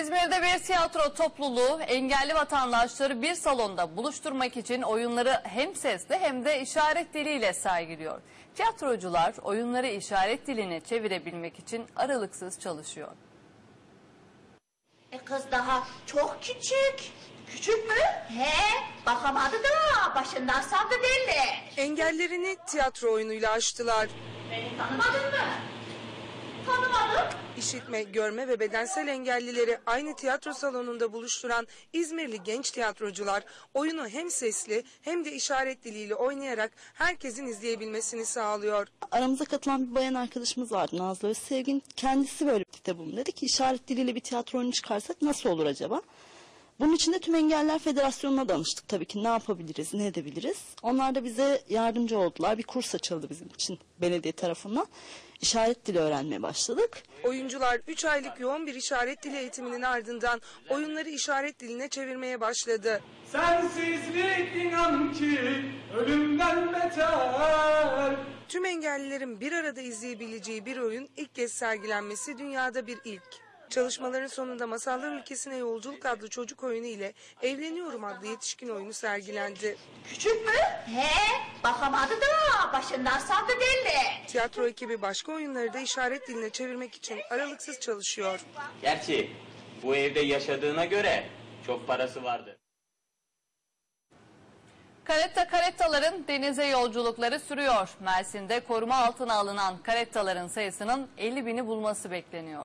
İzmir'de bir tiyatro topluluğu engelli vatandaşları bir salonda buluşturmak için oyunları hem sesli hem de işaret diliyle sergiliyor. Tiyatrocular oyunları işaret diline çevirebilmek için aralıksız çalışıyor. E kız daha çok küçük. Küçük mü? He, bakamadı da başından savdı belli. Engellerini tiyatro oyunuyla aştılar. Beni tanımadın mı? İşitme, görme ve bedensel engellileri aynı tiyatro salonunda buluşturan İzmirli genç tiyatrocular oyunu hem sesli hem de işaret diliyle oynayarak herkesin izleyebilmesini sağlıyor. aramıza katılan bir bayan arkadaşımız vardı Nazlı Özsevgin. Kendisi böyle bir bulundu. Dedi ki işaret diliyle bir tiyatro oyunu çıkarsak nasıl olur acaba? Bunun için de Tüm Engeller Federasyonu'na danıştık tabii ki ne yapabiliriz, ne edebiliriz. Onlar da bize yardımcı oldular. Bir kurs açıldı bizim için belediye tarafından. İşaret dili öğrenmeye başladık. Oyuncular 3 aylık yoğun bir işaret dili eğitiminin ardından oyunları işaret diline çevirmeye başladı. Sensizlik inan ki ölümden beter. Tüm engellilerin bir arada izleyebileceği bir oyun ilk kez sergilenmesi dünyada bir ilk. Çalışmaların sonunda Masallar Ülkesine Yolculuk adlı çocuk oyunu ile Evleniyorum adlı yetişkin oyunu sergilendi. Küçük mü? He, bakamadı da başından savdı belli. Tiyatro ekibi başka oyunları da işaret diline çevirmek için aralıksız çalışıyor. Gerçi bu evde yaşadığına göre çok parası vardı. Karetta karettaların denize yolculukları sürüyor. Mersin'de koruma altına alınan karettaların sayısının 50 bini bulması bekleniyor.